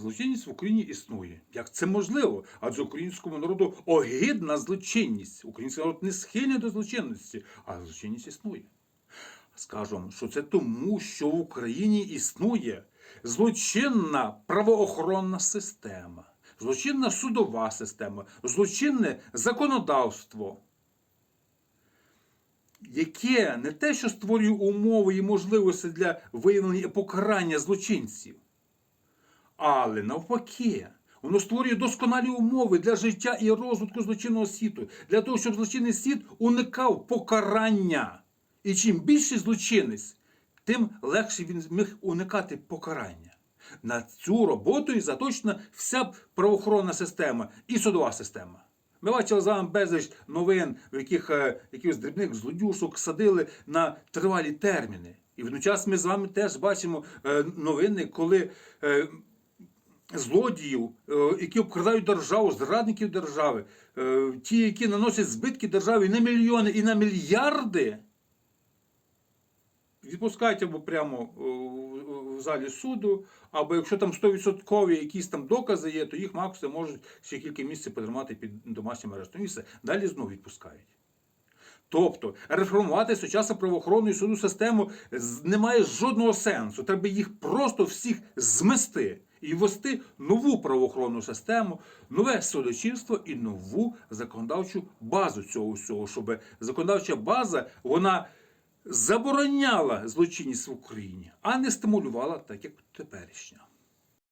злочинність в Україні існує. Як це можливо? Адже українському народу огидна злочинність. Український народ не схильний до злочинності, а злочинність існує. Скажу вам, що це тому, що в Україні існує злочинна правоохоронна система, злочинна судова система, злочинне законодавство, яке не те, що створює умови і можливості для виявлення і покарання злочинців, але навпаки, воно створює досконалі умови для життя і розвитку злочинного світу, для того, щоб злочинний світ уникав покарання. І чим більший злочинець, тим легше він зміг уникати покарання. На цю роботу і заточена вся правоохоронна система і судова система. Ми бачили з вами безліч новин, в яких е, якихось дрібних злодюшок садили на тривалі терміни. І водночас ми з вами теж бачимо е, новини, коли е, злодіїв, е, які обкрадають державу, зрадників держави, е, ті, які наносять збитки державі на мільйони і на мільярди, відпускають або прямо е, в- залі суду, або якщо там 100% якісь там докази є, то їх максимум можуть ще кілька місяців потримати під домашнім арештом. І все. Далі знову відпускають. Тобто реформувати сучасну правоохоронну і судову систему немає жодного сенсу. Треба їх просто всіх змести і ввести нову правоохоронну систему, нове судочинство і нову законодавчу базу цього всього, щоб законодавча база вона забороняла злочинність в Україні, а не стимулювала так, як теперішня.